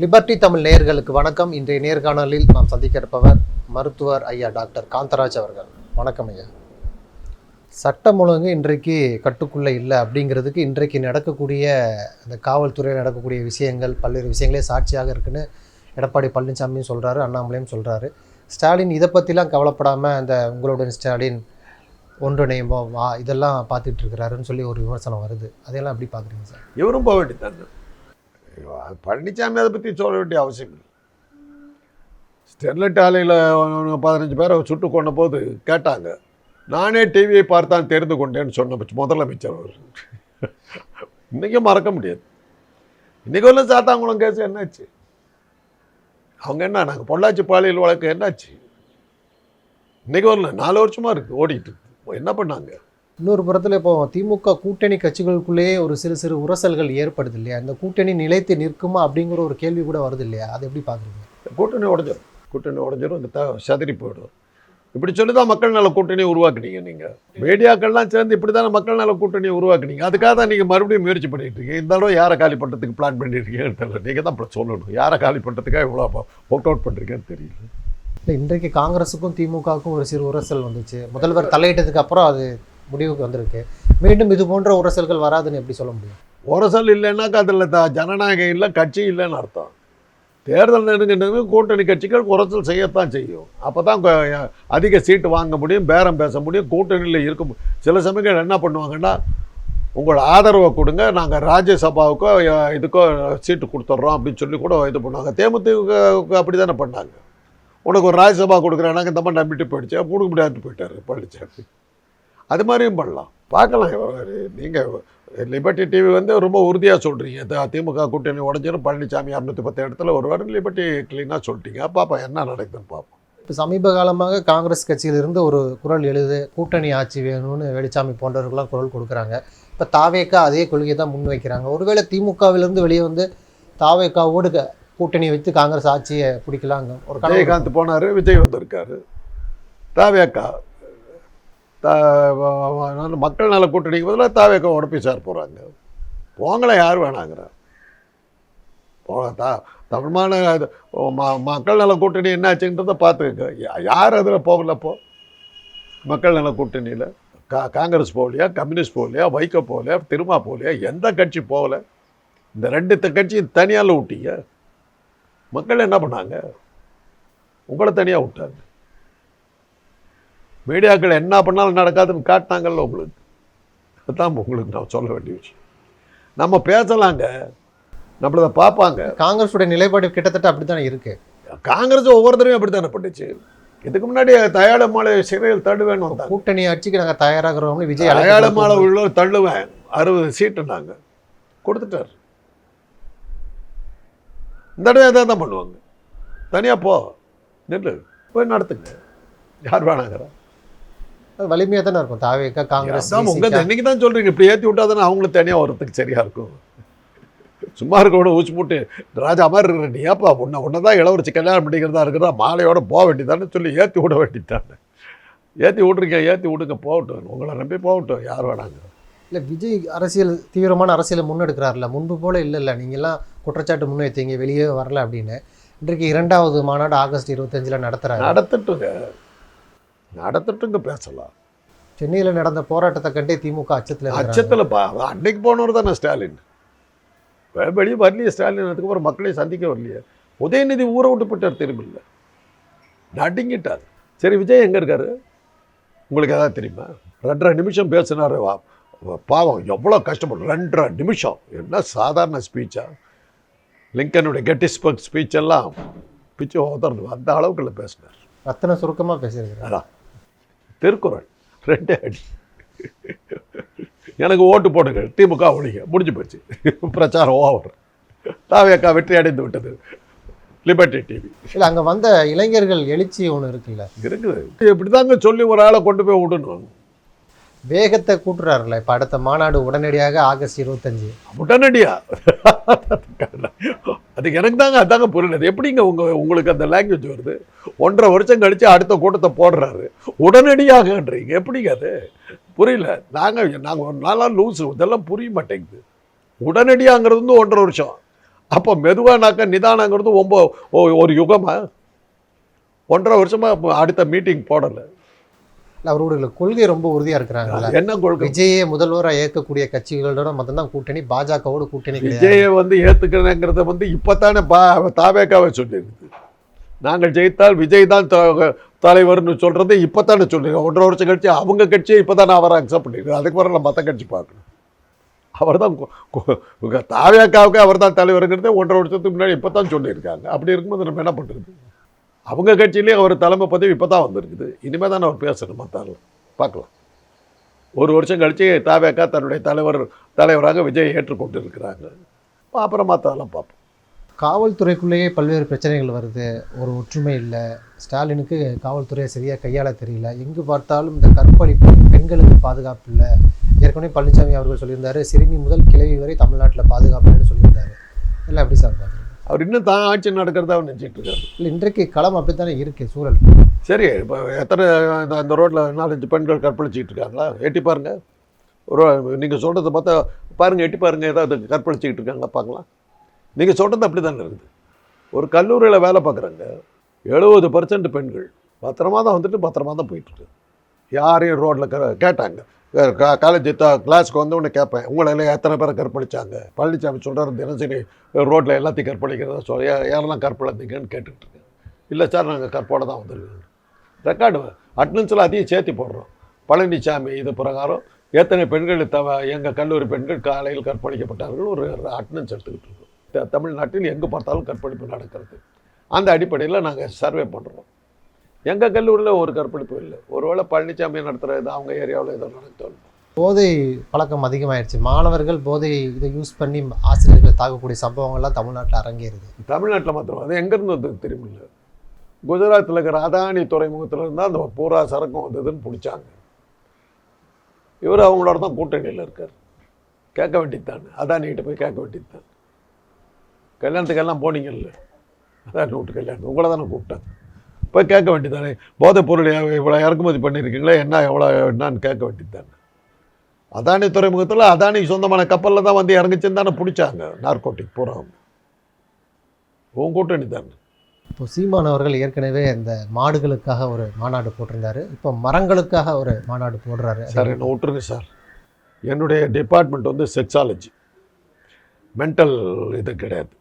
Liberty Tamil நேயர்களுக்கு வணக்கம். இன்றைய நேர்காணலில் நாம் சந்திக்க இருப்பவர் மருத்துவர் ஐயா டாக்டர் காந்தராஜ் அவர்கள். வணக்கம் ஐயா. சட்டம் ஒழுங்கு இன்றைக்கு கட்டுக்குள்ளே இல்லை அப்படிங்கிறதுக்கு இன்றைக்கு நடக்கக்கூடிய இந்த காவல்துறையில் நடக்கக்கூடிய விஷயங்கள் பல்வேறு விஷயங்களே சாட்சியாக இருக்குன்னு எடப்பாடி பழனிசாமியும் சொல்கிறாரு அண்ணாமலையும் சொல்கிறாரு ஸ்டாலின் இதை பற்றிலாம் கவலைப்படாமல் அந்த உங்களுடன் ஸ்டாலின் ஒன்றிணையுமோ வா இதெல்லாம் பார்த்துட்டு இருக்கிறாருன்னு சொல்லி ஒரு விமர்சனம் வருது. அதையெல்லாம் எப்படி பார்க்குறீங்க சார்? இவரும் போக வேண்டியதாங்க பழனிசாமி அதை பற்றி சொல்ல வேண்டிய அவசியம் இல்லை. ஸ்டெர்லைட் ஆலையில் பதினஞ்சு பேரை சுட்டு கொண்ட போது கேட்டாங்க நானே டிவியை பார்த்தான் தெரிந்து கொண்டேன்னு சொன்ன முதலமைச்சர் அவர். இன்றைக்கும் மறக்க முடியாது. இன்றைக்கி உள்ள சாத்தாங்குளம் கேஸ் என்னாச்சு? அவங்க என்ன நாங்கள் பொள்ளாச்சி பாலியல் வழக்கு என்னாச்சு? இன்றைக்கி வரல நாலு வருஷமாக இருக்குது ஓடிட்டு இருக்கு. என்ன பண்ணாங்க? இன்னொரு புறத்தில் இப்போ திமுக கூட்டணி கட்சிகளுக்குள்ளேயே ஒரு சிறு சிறு உரசல்கள் ஏற்படுது இல்லையா? இந்த கூட்டணி நிலைத்து நிற்குமா அப்படிங்கிற ஒரு கேள்வி கூட வருது இல்லையா? அதை எப்படி பார்க்குறீங்க? கூட்டணி உடஞ்சிரும் கூட்டணி உடஞ்சிரும் இந்த த சதுரி போயிடும். இப்படி சொல்லி தான் மக்கள் நல கூட்டணியை உருவாக்குனீங்க நீங்கள் மீடியாக்கள்லாம் சேர்ந்து இப்படி தானே மக்கள் நல கூட்டணியை உருவாக்குனீங்க. அதுக்காக தான் நீங்கள் மறுபடியும் முயற்சி பண்ணிட்டு இருக்கீங்க. இந்த தடவை யாரை காலி பண்ணுறதுக்கு பிளான் பண்ணிட்டு இருக்கீங்கன்னு தெரியல. நீங்கள் தான் அப்புறம் சொல்லணும். யாரை காலி பண்ணுறதுக்காக இவ்வளோ ஒர்க் அவுட் பண்ணுறீங்கன்னு தெரியல. இல்லை இன்றைக்கு காங்கிரஸுக்கும் திமுகவுக்கும் ஒரு சிறு உரசல் வந்துச்சு. முதல்வர் தலையிட்டதுக்கு அப்புறம் அது முடிவுக்கு வந்திருக்கு. மீண்டும் இது போன்ற உரசல்கள் வராதுன்னு எப்படி சொல்ல முடியும்? உரசல் இல்லைன்னாக்கா அதில் த ஜனநாயகம் இல்லை கட்சி இல்லைன்னு அர்த்தம். தேர்தல் நெருங்கினது கூட்டணி கட்சிகள் உரசல் செய்யத்தான் செய்யும். அப்போ தான் அதிக சீட்டு வாங்க முடியும் பேரம் பேச முடியும் கூட்டணியில் இருக்க சில சமயங்கள் என்ன பண்ணுவாங்கன்னா உங்களோட ஆதரவை கொடுங்க நாங்கள் ராஜ்யசபாவுக்கோ இதுக்கோ சீட்டு கொடுத்துட்றோம் அப்படின்னு சொல்லி கூட இது பண்ணுவாங்க. தேமுதிக அப்படி தானே பண்ணாங்க. உனக்கு ஒரு ராஜ்யசபா கொடுக்குறாங்க இந்த மாதிரி நம்பிட்டு போயிடுச்சு கொடுக்க முடியாது போயிட்டார் பழனிசாமி அது மாதிரியும் பண்ணலாம். பார்க்கலாம். நீங்கள் லிபர்ட்டி டிவி வந்து ரொம்ப உறுதியாக சொல்கிறீங்க திமுக கூட்டணி உடஞ்சிரும். பழனிசாமி இரநூத்தி பத்து இடத்துல ஒரு வாரம் லிபர்ட்டி க்ளீனாக சொல்லிட்டீங்க. பார்ப்போம் என்ன நடக்குதுன்னு பார்ப்போம் இப்போ சமீப காலமாக காங்கிரஸ் கட்சியிலிருந்து ஒரு குரல் எழுது கூட்டணி ஆட்சி வேணும்னு வெளிச்சாமி போன்றவர்கள்லாம் குரல் கொடுக்குறாங்க. இப்போ தாவேக்கா அதே கொள்கையை தான் முன் வைக்கிறாங்க ஒருவேளை திமுகவிலிருந்து வெளியே வந்து தாவேக்காவோடு க- கூட்டணி வைத்து காங்கிரஸ் ஆட்சியை பிடிக்கலாங்க. ஒரு விஜயகாந்த் போனார் விஜய் வந்திருக்காரு. தாவேக்கா மக்கள் நல கூட்டணிக்கு பதிலாக தாவேக்கா உடப்பி சார் போகிறாங்க போங்களே யார் வேணாங்கிற. போ தா இது, மக்கள் நல கூட்டணி என்னாச்சுன்றதை பார்த்துக்கங்க யா- யார் அதில் போகலப்போ மக்கள் நல கூட்டணியில். கா காங்கிரஸ் போகலையா கம்யூனிஸ்ட் போகலையா வைகோ போகலையா திருமா போகலையா எந்த கட்சி போகல? இந்த ரெண்டு கட்சியும் தனியால் விட்டீங்க மக்கள் என்ன பண்ணாங்க? உங்களை தனியாக விட்டாங்க. மீடியாக்கள் என்ன பண்ணாலும் நடக்காதுன்னு காட்டினாங்கல்ல உங்களுக்கு? அதுதான் உங்களுக்கு நான் சொல்ல வேண்டிய விஷயம். நம்ம பேசலாங்க. நம்மள அதை பார்ப்பாங்க. காங்கிரஸுடைய நிலைப்பாடு கிட்டத்தட்ட அப்படித்தானே இருக்கு? காங்கிரஸ் ஒவ்வொருத்தரையும் அப்படி தானே பண்ணுச்சு. இதுக்கு முன்னாடி தயாள மாலை சிறையில் தள்ளுவேன்னு வந்தாங்க. கூட்டணி ஆட்சிக்கு நாங்கள் தயாராகிறோம்னு விஜய் தயாள அழைப்பு மாலை கொடுத்தாரு. உள்ள தள்ளுவேன். அறுபது சீட்டு நாங்க. கொடுத்துட்டார். இந்த தடவை தான் பண்ணுவாங்க. தனியாக போ. நில்லு. போய் நடத்துங்க. யார் வேணாங்கிறா? வலிமையாக தானே இருக்கும். தாவேக்கா காங்கிரஸ் அதான் உங்க VCK. இன்னைக்கு தான் சொல்றீங்க. இப்படி ஏற்றி விட்டா தானே அவங்களும் தனியாக வரதுக்கு சரியா இருக்கும். சும்மா இருக்கோட ஊச்சி போட்டு ராஜா மாதிரி இருக்கிற நீ ஏப்பா? உன்னை உன்னை தான் இளவரசி கல்யாணம் பண்ணிக்கிறதா இருக்கிறா மாலையோட போக வேண்டியதானே சொல்லி ஏற்றி விட வேண்டியதானே. ஏற்றி விட்ருங்க ஏற்றி விடுங்க போகட்டும். உங்களை நம்பி போகட்டும் யார் வேணாங்க இல்லை விஜய் அரசியல் தீவிரமான அரசியலை முன்னெடுக்கிறார்ல முன்பு போல இல்லை இல்லை நீங்கள்லாம் குற்றச்சாட்டு முன்வைத்தீங்க வெளியே வரல அப்படின்னு. இன்றைக்கு இரண்டாவது மாநாடு ஆகஸ்ட் இருபத்தஞ்சில் நடத்துகிறாரு நடத்தட்டுங்க. நடத்தட்டுங்க பேசலாம். சென்னையில் நடந்த போராட்டத்தை கண்டே திமுக அச்சத்தில் அச்சத்தில் பா அன்னைக்கு போனவர் தானே ஸ்டாலின். வெளியே வரலையே ஸ்டாலின் அதுக்கப்புறம் மக்களை சந்திக்க வரலையே. உதயநிதி ஊரை விட்டு போயிட்டார் திரும்பில்ல நடுங்கிட்டார். சரி விஜய் எங்கே இருக்காரு? உங்களுக்கு ஏதாவது தெரியுமா? ரெண்டரை நிமிஷம் பேசினார் பாவம் எவ்வளோ கஷ்டப்படும் ரெண்டரை நிமிஷம். என்ன சாதாரண ஸ்பீச்சா லிங்கனுடைய கெட்டிஸ்பர்க் ஸ்பீச் எல்லாம் பிச்சு உதறது அந்த அளவுக்குள்ள பேசினார். ரத்தன சுருக்கமாக பேசியிருக்கிறார். அதான். திருக்குறள். ரெண்டே அடி. எனக்கு ஓட்டு போடுங்க திமுக ஒழிங்க முடிஞ்சு போச்சு. பிரச்சாரம் ஓவர். தாவேக்கா வெற்றி அடைந்து விட்டது. லிபர்ட்டி டிவி இல்லை அங்கே வந்த இளைஞர்கள் எழுச்சி ஒன்று இருக்குல்ல. இருக்குது. இப்படி தாங்க சொல்லி ஒரு ஆளை கொண்டு போய் விடணும். வேகத்தை கூட்டுறாருல இப்போ அடுத்த மாநாடு உடனடியாக ஆகஸ்ட் இருபத்தஞ்சு. உடனடியா? அதுக்கு எனக்கு தாங்க அதாங்க புரியல அது எப்படிங்க உங்கள் உங்களுக்கு அந்த லாங்குவேஜ் வருது? ஒன்றரை வருஷம் கழித்து அடுத்த கூட்டத்தை போடுறாரு. உடனடியாகன்றீங்க. எப்படிங்க அது? புரியல. நாங்கள் நாங்கள் ஒரு நாளாக லூஸு இதெல்லாம் புரிய மாட்டேங்குது. உடனடியாங்கிறது வந்து ஒன்றரை வருஷம். அப்போ மெதுவானாக்க நிதானங்கிறது ரொம்ப ஒரு யுகமாக ஒன்றரை வருஷமாக அடுத்த மீட்டிங் போடலை. இல்ல அவருடைய கொள்கை ரொம்ப உறுதியா இருக்கிறாங்கல்ல. என்ன கொள்கை? விஜயே முதல்வரா ஏற்கக்கூடிய கட்சிகளோட மட்டும்தான் கூட்டணி பாஜகவோட கூட்டணி விஜயை வந்து ஏத்துக்கிறேங்கிறத வந்து இப்போத்தானே பா தாவேக்காவை சொல்லியிருக்குது நாங்கள் ஜெயித்தால் விஜய் தான் தலைவர்னு சொல்றது இப்போத்தானே சொல்லியிருக்கோம் ஒன்றரை வருஷம் கழிச்சு அவங்க கட்சியை இப்போ தானே அவரை அக்செப்ட் பண்ணிருக்கு அதுக்கு பிறகு மற்ற கட்சி பார்க்கணும். அவர் தான் தாவேக்காவுக்கு அவர் தான் தலைவருங்கிறதே ஒன்றரை வருஷத்துக்கு முன்னாடி இப்போ தான் சொல்லியிருக்காங்க. அப்படி இருக்கும்போது நம்ம என்ன பண்ணுறது அவங்க கட்சியிலேயே அவர் தலைமை பதவி இப்போ தான் வந்திருக்குது. இனிமேல் தான் அவர் பேசணும் மற்ற பார்க்கலாம். ஒரு வருஷம் கழித்து தாவேக்கா தன்னுடைய தலைவர் தலைவராக விஜய் ஏற்றுக்கொண்டு இருக்கிறாங்க அப்புறம் மற்றதெல்லாம் பார்ப்போம். காவல்துறைக்குள்ளேயே பல்வேறு பிரச்சனைகள் வருது. ஒரு ஒற்றுமை இல்லை. ஸ்டாலினுக்கு காவல்துறையை சரியாக கையாள தெரியல. எங்கு பார்த்தாலும் இந்த கற்பழிப்பு பெண்களுக்கு பாதுகாப்பு இல்லை. ஏற்கனவே பழனிசாமி அவர்கள் சொல்லியிருந்தார் சிறுமி முதல் கிழவி வரை தமிழ்நாட்டில் பாதுகாப்பு இல்லைன்னு சொல்லியிருந்தாரு. இல்லை எப்படி சார் அவர் இன்னும் தான் ஆட்சி நடக்கிறதா அவர் நினச்சிட்டு இருக்காரு. இல்லை இன்றைக்கு களம் அப்படித்தானே இருக்கு சூழல். சரி இப்போ எத்தனை இந்த இந்த ரோட்டில் நாலஞ்சு பெண்கள் கற்பழிச்சிக்கிட்டு இருக்காங்களா? எட்டி பாருங்க. ஒரு நீங்கள் சொல்கிறத பார்த்தா பாருங்கள் எட்டி பாருங்க ஏதாவது கற்பழிச்சிக்கிட்டு இருக்காங்களா பார்க்கலாம். நீங்கள் சொல்கிறது அப்படி தானே இருக்குது. ஒரு கல்லூரியில் வேலை பார்க்குறாங்க எழுபது பர்சன்ட் பெண்கள் பத்திரமா தான் வந்துட்டு பத்திரமா தான் போயிட்டுருக்கு யாரையும் ரோட்டில் க கேட்டாங்க. காலேஜ் கிளாஸ்க்கு வந்து உன்னை கேட்பேன் உங்களை எத்தனை பேரை கற்பழிச்சாங்க? பழனிசாமி சொல்கிறார் தினசரி ரோட்டில் எல்லாத்தையும் கற்பழிக்கிறதா சொல். யாரெல்லாம் கற்பழிந்தீங்கன்னு கேட்டுக்கிட்டு இருக்கேன் இல்லை சார் நாங்கள் கற்போட தான் வந்திருக்கோம். ரெக்கார்டு அட்னன்ஸில் அதையும் சேர்த்து போடுறோம். பழனிசாமி இது பிரகாரம் எத்தனை பெண்கள் தவ எங்கள் கல்லூரி பெண்கள் காலையில் கற்பழிக்கப்பட்டார்கள் ஒரு அட்னன்ஸ் எடுத்துக்கிட்டு இருக்கோம் தமிழ்நாட்டில் எங்கே பார்த்தாலும் கற்பழிப்பு நடக்கிறது. அந்த அடிப்படையில் நாங்கள் சர்வே பண்ணுறோம் எங்கள் கல்லூரியில் ஒரு கற்பழிப்பு இல்லை. ஒருவேளை பழனிசாமி நடத்துகிறது அவங்க ஏரியாவில் ஏதோ நடத்தோம் போதை பழக்கம் அதிகமாயிருச்சு. மாணவர்கள் போதை இதை யூஸ் பண்ணி ஆசிரியர்களை தாக்கக்கூடிய சம்பவங்கள்லாம் தமிழ்நாட்டில் அரங்கேறுது. தமிழ்நாட்டில் மாத்திரம். அது எங்கேருந்து தெரியுமில்ல குஜராத்தில் இருக்கிற அதானி துறைமுகத்தில் இருந்தால் அந்த பூரா சரக்கும் வந்ததுன்னு பிடிச்சாங்க. இவர் அவங்களோட தான் கூட்டணியில் இருக்கார். கேட்க வேண்டியதுதான். அதானிகிட்ட போய் கேட்க வேண்டியதுதான். கல்யாணத்துக்கெல்லாம் போனீங்கல்ல? அதான் வீட்டு கல்யாணம். உங்களை தானே கூப்பிட்டாங்க. போய் கேட்க வேண்டியதானே போதைப் பொருள் இவ்வளோ இறக்குமதி பண்ணியிருக்கீங்களா என்ன எவ்வளோ என்னன்னு கேட்க வேண்டியதுதானே? அதானி துறைமுகத்தில் அதானிக்கு சொந்தமான கப்பலில் தான் வந்து இறங்குச்சுன்னு தானே பிடிச்சாங்க. நார்கோட்டிக் பூரா உன் கூட்டணி தானே. இப்போ சீமான் அவர்கள் ஏற்கனவே இந்த மாடுகளுக்காக ஒரு மாநாடு போட்டிருந்தாரு. இப்போ மரங்களுக்காக ஒரு மாநாடு போடுறாரு. சார் என்ன விட்டுருங்க சார். என்னுடைய டிபார்ட்மெண்ட் வந்து செக்ஸாலஜி மென்டல் இது கிடையாது.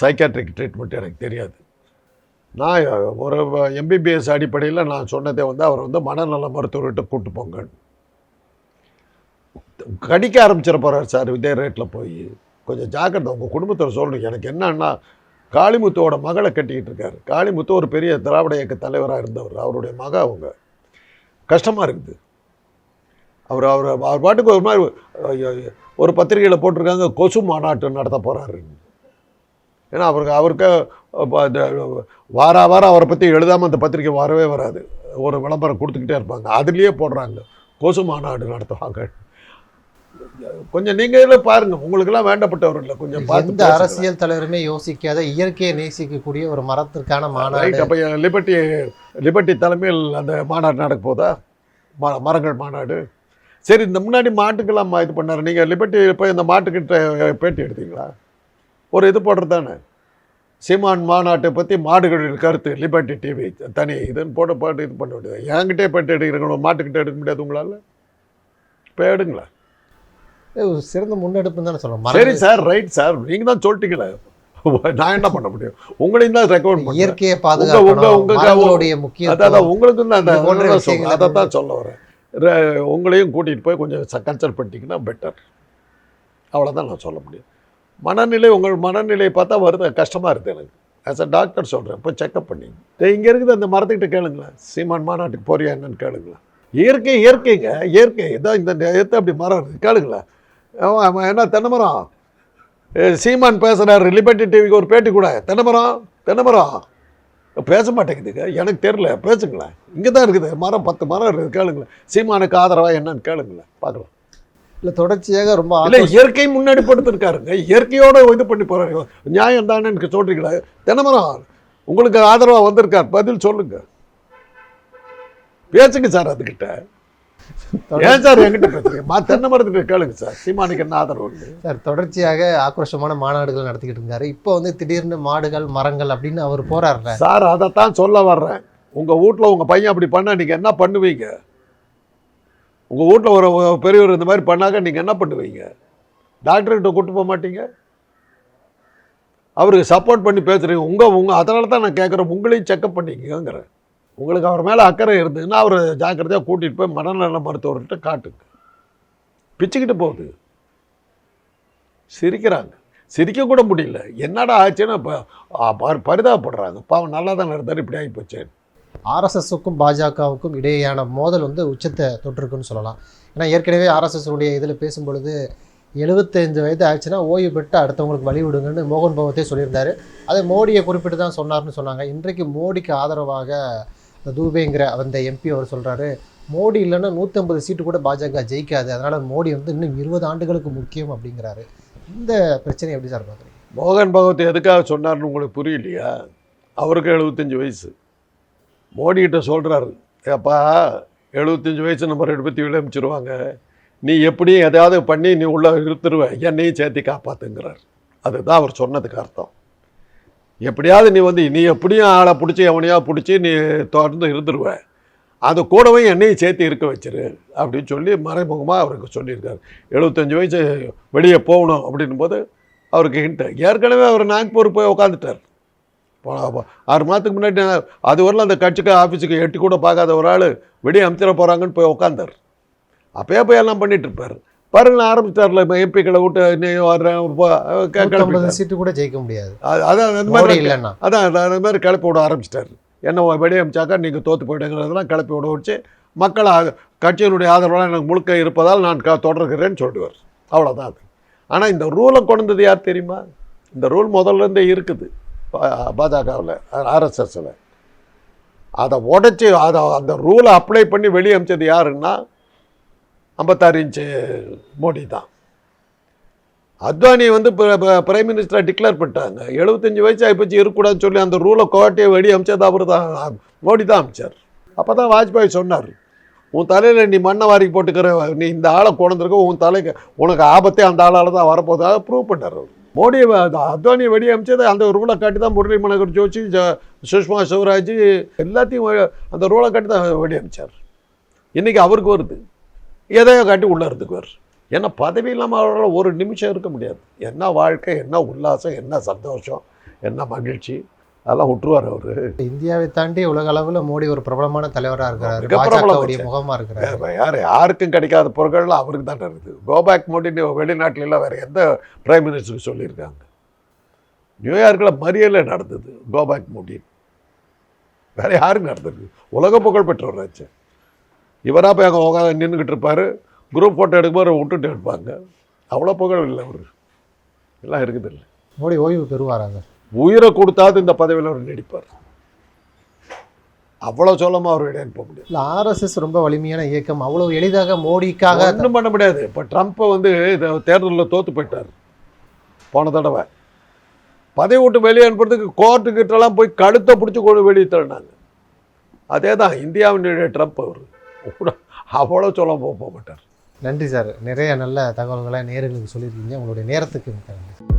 சைக்காட்ரிக் ட்ரீட்மெண்ட் எனக்கு தெரியாது. நான் ஒரு எம்பிபிஎஸ் அடிப்படையில் நான் சொன்னதே வந்து அவர் வந்து மனநல மருத்துவர்கிட்ட கூட்டு போங்க கடிக்க ஆரம்பிச்சிட போகிறார் சார் இதே ரேட்டில் போய். கொஞ்சம் ஜாக்கிரதை உங்கள் குடும்பத்தில் சொல்லணும். எனக்கு என்னன்னா காளிமுத்துவோட மகளை கட்டிக்கிட்டு இருக்காரு. காளிமுத்து ஒரு பெரிய திராவிட இயக்க தலைவராக இருந்தவர். அவருடைய மக அவங்க. கஷ்டமாக இருக்குது. அவர் அவர் அவர் பாட்டுக்கு ஒரு மாதிரி ஒரு பத்திரிகையில் போட்டிருக்காங்க கொசு மாநாட்டு நடத்த போகிறாருன்னு ஏன்னா அவருக்கு அவருக்கு வார வாரம் அவரை பற்றி எழுதாமல் அந்த பத்திரிக்கை வரவே வராது. ஒரு விளம்பரம் கொடுத்துக்கிட்டே இருப்பாங்க. அதுலேயே போடுறாங்க. கொசு மாநாடு நடத்துவாங்க. கொஞ்சம் நீங்களே பாருங்க. உங்களுக்கெல்லாம் வேண்டப்பட்டவர் இல்லை. கொஞ்சம் எந்த. அரசியல் தலைவருமே யோசிக்காத இயற்கையை நேசிக்கக்கூடிய ஒரு மரத்திற்கான மாநாடு. அப்போ லிபர்ட்டி லிபர்ட்டி தலைமையில் அந்த மாநாடு நடக்க போதா? ம மரங்கள் மாநாடு. சரி இந்த முன்னாடி மாட்டுக்கெல்லாம் இது பண்ணாரு. நீங்கள் லிபர்ட்டி போய் இந்த மாட்டுக்கிட்ட பேட்டி எடுத்தீங்களா? ஒரு இது போடுறது தானே சீமான் மாநாட்டை பற்றி மாடுகளின் கருத்து லிபர்ட்டி டிவி தனி இதுன்னு போட்டு போட்டு இது பண்ண வேண்டியது. என்கிட்டே பேட்டி எடுக்கிறவங்க மாட்டுக்கிட்ட எடுக்க முடியாது உங்களால்? இப்போ எடுங்களா சிறந்த முன்னெடுப்புன்னு தானே சொல்றோம் சரி சார் ரைட் சார். நீங்கள் தான் சொல்லிட்டீங்களே. நான் என்ன பண்ண முடியும்? உங்களையும் தான் ரெக்கமெண்ட் பண்ணேன் இயற்கையை உங்க- பாதுகாக்கணும். உங்க- மரங்களுடைய அதான் முக்கியத்துவம் உங்களுக்கு தான் அந்த அதான் அதை தான் சொல்ல வரேன். உங்களையும் கூட்டிகிட்டு போய் கொஞ்சம் கன்சல்ட் பண்ணிட்டீங்கன்னா பெட்டர் அவ்வளோதான் நான் சொல்ல முடியும். மனநிலை உங்கள் மனநிலையை பார்த்தா வருது கஷ்டமாக இருக்குது எனக்கு. ஆஸ் அ டாக்டர் சொல்கிறேன் போய் செக்அப் பண்ணி இங்கே இருக்குது அந்த மரத்துக்கிட்ட கேளுங்களேன். சீமான் மாநாட்டுக்கு போறியா என்னன்னு கேளுங்களேன். இயற்கை இயற்கைங்க இயற்கை. இதான் இந்த நேரத்தை அப்படி மரம் இருக்குது கேளுங்களேன். அவன் என்ன தென்னமரம் சீமான் பேசுகிறாரு லிபர்ட்டி டிவிக்கு ஒரு பேட்டி கூட. தென்னமரம் தென்னமரம் பேச மாட்டேங்குதுங்க. எனக்கு தெரில பேசுங்களேன். இங்கே தான் இருக்குது மரம் பத்து மரம் இருக்குது கேளுங்களேன். சீமானுக்கு ஆதரவாக என்னன்னு கேளுங்களேன். பார்க்கலாம். இல்ல தொடர்ச்சியாக ரொம்ப இல்லை இயற்கை முன்னாடி படுத்திருக்காருங்க இயற்கையோட இது பண்ணி போகிறாரு நியாயம் தானே எனக்கு சொல்கிறீங்களா தினமரம் உங்களுக்கு ஆதரவாக வந்திருக்கார். பதில் சொல்லுங்க. பேசுங்க சார் அதுக்கிட்ட. ஏன் சார் என்கிட்ட பேசுறீங்க? தென்னை மரத்துக்கு கேளுங்க சார். சீமானுக்கு என்ன ஆதரவு சார் தொடர்ச்சியாக ஆக்ரோஷமான மாநாடுகள் நடத்திக்கிட்டு இருந்தாரு இப்போ வந்து திடீர்னு மாடுகள் மரங்கள் அப்படின்னு அவர் போறாருல. சார் அதைத்தான் சொல்ல வர்றேன். உங்கள் வீட்டில் உங்கள் பையன் அப்படி பண்ணால் நீங்கள் என்ன பண்ணுவீங்க? உங்கள் வீட்டில் ஒரு பெரியவர் இந்த மாதிரி பண்ணாக்க நீங்கள் என்ன பண்ணுவீங்க? டாக்டர்கிட்ட கூட்டு போக மாட்டீங்க? அவருக்கு சப்போர்ட் பண்ணி பேசுகிறீங்க உங்கள் உங்கள் அதனால தான் நான் கேட்குறேன் உங்களையும் செக்கப் பண்ணிக்கங்கிறேன் உங்களுக்கு அவர் மேலே அக்கறை இருந்ததுன்னா அவரை ஜாக்கிரதையாக கூட்டிகிட்டு போய் மனநல மருத்துவர்கிட்ட காட்டுங்க. பிச்சுக்கிட்டு போகுது. சிரிக்கிறாங்க. சிரிக்க கூட முடியல. என்னடா ஆச்சுன்னா இப்போ பரிதாபப்படுறாங்க. பாவம் நல்லா தான் இருந்தார் இப்படி ஆகி போச்சு ஆர்எஸ்எஸ்க்கும் பாஜகவுக்கும் இடையேயான மோதல் வந்து உச்சத்தை தொட்டிருக்குன்னு சொல்லலாம். ஏன்னா ஏற்கனவே ஆர்எஸ்எஸ்னுடைய இதில் பேசும்பொழுது எழுபத்தஞ்சு வயது ஆச்சுன்னா ஓய்வு பெற்று அடுத்தவங்களுக்கு வழி விடுங்கன்னு மோகன் பகவத்தே சொல்லியிருந்தாரு. அதை மோடியை குறிப்பிட்டு தான் சொன்னார்னு சொன்னாங்க. இன்றைக்கு மோடிக்கு ஆதரவாக தூபேங்கிற அந்த எம்பி அவர் சொல்கிறாரு மோடி இல்லைன்னா நூற்றம்பது சீட்டு கூட பாஜக ஜெயிக்காது. அதனால் மோடி வந்து இன்னும் இருபது ஆண்டுகளுக்கு முக்கியம் அப்படிங்கிறாரு. இந்த பிரச்சனை எப்படி சார் பார்க்குறீங்க? மோகன் பகவத் எதுக்காக சொன்னார்னு உங்களுக்கு புரியலையா? அவருக்கு எழுபத்தஞ்சு வயசு. மோடிகிட்ட சொல்கிறாரு ஏப்பா எழுபத்தஞ்சு வயசு நம்ம ரெண்டு பற்றி விளம்பிச்சிருவாங்க நீ எப்படியும் எதாவது பண்ணி நீ உள்ளே இருத்துருவ என்னையும் சேர்த்து காப்பாத்துங்கிறார். அதுதான் அவர் சொன்னதுக்கு அர்த்தம். எப்படியாவது நீ வந்து நீ எப்படியும் ஆளை பிடிச்சி எவனையா பிடிச்சி நீ தொடர்ந்து இருந்துருவ. அது கூடவே என்னையும் சேர்த்து இருக்க வச்சிரு அப்படின்னு சொல்லி மறைமுகமாக அவருக்கு சொல்லியிருக்காரு. எழுபத்தஞ்சு வயசு வெளியே போகணும் அப்படின்னும் போது அவருக்கு ஹிண்ட் ஏற்கனவே அவர் நாக்பூர் போய் உட்காந்துட்டார் ஆறு மாதத்துக்கு முன்னாடி அது வரல அந்த கட்சிக்கு ஆஃபீஸுக்கு எட்டி கூட பார்க்காத ஒரு ஆள் வெளியே அமுச்சிட போகிறாங்கன்னு போய் உட்காந்தார் அப்பயே போய் எல்லாம் பண்ணிட்டு இருப்பார். பாருங்க ஆரம்பிச்சிட்டார்ல இப்போ எம்பிக்களை விட்டு நீ வர்றேன். சீட்டு கூட ஜெயிக்க முடியாது. அது- அதான் அந்த மாதிரி இல்லைன்னா. அதான் அந்த மாதிரி கிளப்பி விட ஆரம்பிச்சிட்டாரு. என்ன வெளியே அமிச்சாக்கா நீங்கள் தோற்று போயிடுங்கிறதெல்லாம் கிளப்பி விட வச்சு மக்கள் கட்சியினுடைய ஆதரவெல்லாம் எனக்கு முழுக்க இருப்பதால் நான் தொடர்கிறேன்னு சொல்லிடுவார் அவ்வளோதான் அது. ஆனால் இந்த ரூலை கொண்டு வந்தது யார் தெரியுமா? இந்த ரூல் முதல்ல இருந்தே இருக்குது. பாஜகவில் ஆர்எஸ்எஸில் அதை உடைச்சி அதை அந்த ரூலை அப்ளை பண்ணி வெளியே அமிச்சது யாருன்னா ஐம்பத்தாறு இன்ச்சு மோடி தான். அத்வானி வந்து பிரைம் மினிஸ்டராக டிக்ளேர் பண்ணிட்டாங்க. எழுபத்தஞ்சி வயசு ஆகிப்போச்சு இருக்கக்கூடாதுன்னு சொல்லி அந்த ரூலை கோட்டையை வெளியே அமைச்சது அவர் தான் மோடி தான் அமைச்சார். அப்போ தான் வாஜ்பாய் சொன்னார் உன் தலையில் நீ மண்ணை வாரி போட்டுக்கிற நீ இந்த ஆளை கொண்டிருக்க உன் தலைக்கு உனக்கு ஆபத்தே அந்த ஆளால் தான் வரப்போதாக ப்ரூவ் பண்ணார் அவர். மோடி அத்வானியை வெடி அமைச்சது அந்த ரூலை காட்டி தான் முரளி மனோகர் ஜோஷி சுஷ்மா சிவராஜ் எல்லாத்தையும் அந்த ரூலை காட்டி தான் வெடி அமைச்சார். இன்றைக்கி அவருக்கு வருது. எதையோ காட்டி உள்ள வருது ஏன்னா பதவி இல்லாமல் அவரால் ஒரு நிமிஷம் இருக்க முடியாது. என்ன வாழ்க்கை என்ன உல்லாசம் என்ன சந்தோஷம் என்ன மகிழ்ச்சி. அதெல்லாம் விட்டுருவார் அவர். இந்தியாவை தாண்டி உலக அளவுல மோடி ஒரு பிரபலமான தலைவராக இருக்கிறாரு. பாஜகவுடைய ஆச்சு. முகமா இருக்கிறாரு. யார் யாருக்கும் கிடைக்காத பொருட்கள்லாம் அவருக்கு தான் இருக்குது கோபேக் மோடின்னு வெளிநாட்டுல எல்லாம் வேறு எந்த பிரைம் மினிஸ்டருக்கு சொல்லியிருக்காங்க. நியூயார்க்கில் மறியலே நடந்தது கோபேக் மோடி வேற யாருக்கு நடந்தது. உலக புகழ் பெற்றவராச்சு இவராக போய் அங்கே உட்காந்து நின்றுக்கிட்டு இருப்பார். குரூப் ஃபோட்டோ எடுக்கும்போது விட்டுட்டு எடுப்பாங்க அவ்வளோ புகழ் இல்லை அவர். எல்லாம் இருக்குது இல்லை மோடி ஓய்வு பெறுவாராங்க உயிரை கொடுத்தாவது இந்த பதவியில் அவர் நீடிப்பார். அவ்வளோ சொல்லமாக அவர் இடையே போக முடியாது. இல்ல ஆர்எஸ்எஸ் ரொம்ப வலிமையான இயக்கம். அவ்வளவு எளிதாக மோடிக்காக ஒன்றும் பண்ண முடியாது. இப்போ ட்ரம்ப்பை வந்து இந்த தேர்தலில் தோத்து போயிட்டார். போன தடவை. பதவி விட்டு வெளியே அனுப்புறதுக்கு கோர்ட்டுக்கிட்டலாம் போய் கழுத்தை பிடிச்சி கொண்டு வெளியே தள்ளினாங்க. அதே தான் இந்தியாவினுடைய ட்ரம்ப் அவர். அவ்வளோ சொல்ல போக மாட்டார் நன்றி சார். நிறைய நல்ல தகவல்களை நேர்களுக்கு சொல்லியிருக்கீங்க. உங்களுடைய நேரத்துக்கு நன்றி.